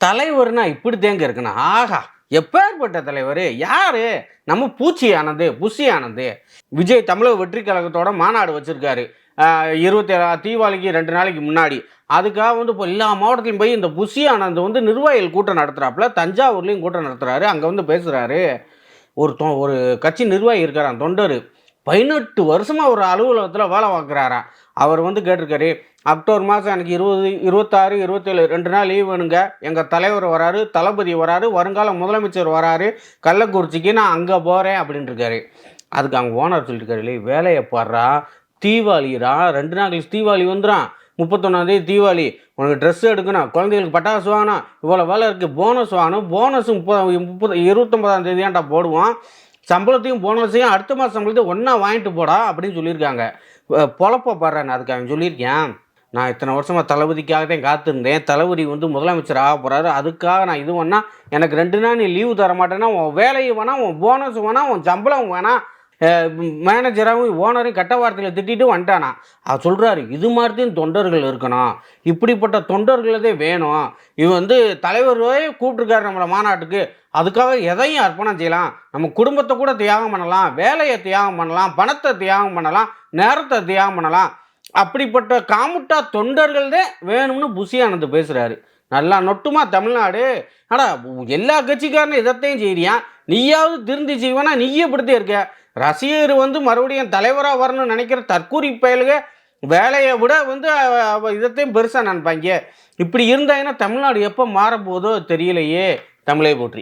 தலைவர்னா இப்படி தேங்க இருக்கணும் ஆஹா எப்பேற்பட்ட தலைவர்? யாரு? நம்ம பூச்சி ஆனது புஷி ஆனந்து விஜய் தமிழக வெற்றி கழகத்தோட மாநாடு வச்சிருக்காரு. இருபத்தி ஏழா தீபாவளிக்கு ரெண்டு நாளைக்கு முன்னாடி. அதுக்காக வந்து இப்போ எல்லா மாவட்டத்திலையும் போய் இந்த புஷி ஆனந்த் வந்து நிர்வாகிகள் கூட்டம் நடத்துகிறாப்புல தஞ்சாவூர்லேயும் கூட்டம் நடத்துகிறாரு அங்கே வந்து பேசுகிறாரு ஒரு தொ ஒரு கட்சி நிர்வாகி இருக்காராம் தொண்டர். பதினெட்டு வருஷமாக ஒரு அலுவலகத்தில் வேலை பார்க்குறாராம் அவர் வந்து கேட்டிருக்காரு அக்டோபர் மாதம் எனக்கு இருபது இருபத்தாறு இருபத்தேழு ரெண்டு நாள் லீவ் வேணுங்க. எங்கள் தலைவர் வராரு தளபதி வராரு வருங்கால முதலமைச்சர் வராரு கள்ளக்குறிச்சிக்கு நான் அங்கே போகிறேன் அப்படின்ட்டு இருக்காரு அதுக்கு அவங்க ஓனர் சொல்லியிருக்காரு இல்லையே வேலையை பாடுறா தீபாவளிடா ரெண்டு நாள் கழிச்சு தீபாவளி வந்துடும் முப்பத்தொன்னாந்தேதி தீபாவளி. உனக்கு ட்ரெஸ் எடுக்கணும் குழந்தைகளுக்கு பட்டாசு வாங்கணும் இவ்வளோ வேலை இருக்குது போனஸ் வாங்கணும் போனஸ் முப்பது முப்பது இருபத்தொம்பதாம் தேதியாண்டா போடுவோம். சம்பளத்தையும் போனஸையும் அடுத்த மாதம் சம்பளத்தையும் ஒன்றா வாங்கிட்டு போடா அப்படின்னு சொல்லியிருக்காங்க. பொழப்ப பாடுறேன் அதுக்கு அவன் சொல்லியிருக்கேன். நான் இத்தனை வருஷமாக தளபதிக்காக தான் காத்திருந்தேன். தளபதி வந்து முதலமைச்சர் ஆக போகிறாரு அதுக்காக நான் இது பண்ணால் எனக்கு ரெண்டு நாள் நீ லீவு தர மாட்டேன்னா உன் வேலையை வேணாம் உன் போனஸ் வேணாம் உன் சம்பளம் வேணாம். மேனேஜராகவும் ஓனரையும் கட்ட வார்த்தையில் திட்டிட்டு வந்துட்டானா. அவர் சொல்கிறாரு இது மாதிரியும் தொண்டர்கள் இருக்கணும். இப்படிப்பட்ட தொண்டர்களதே வேணும். இவன் வந்து தலைவரே கூப்பிட்ருக்காரு நம்மளை மாநாட்டுக்கு. அதுக்காக எதையும் அர்ப்பணம் செய்யலாம். நம்ம குடும்பத்தை கூட தியாகம் பண்ணலாம். வேலையை தியாகம் பண்ணலாம். பணத்தை தியாகம் பண்ணலாம். நேரத்தை தியாகம் பண்ணலாம். அப்படிப்பட்ட காமுட்டா தொண்டர்கள் தான் வேணும்னு புசியானந்து பேசுகிறாரு நல்லா நொட்டுமா தமிழ்நாடு. ஆனால் எல்லா கட்சிக்காரனும் இதத்தையும் செய்கிறியா நீயாவது திருந்தி செய்வானா? நீயே இப்படித்தே இருக்க. ரசிகர் வந்து மறுபடியும் தலைவராக வரணும்னு நினைக்கிற தற்கூரி பயலுக வேலையை விட வந்து அவ- அவ பெருசாக நினைப்பாங்க. இப்படி இருந்தாங்கன்னா தமிழ்நாடு எப்போ மாறப்போதோ தெரியலையே. தமிழை போற்றி.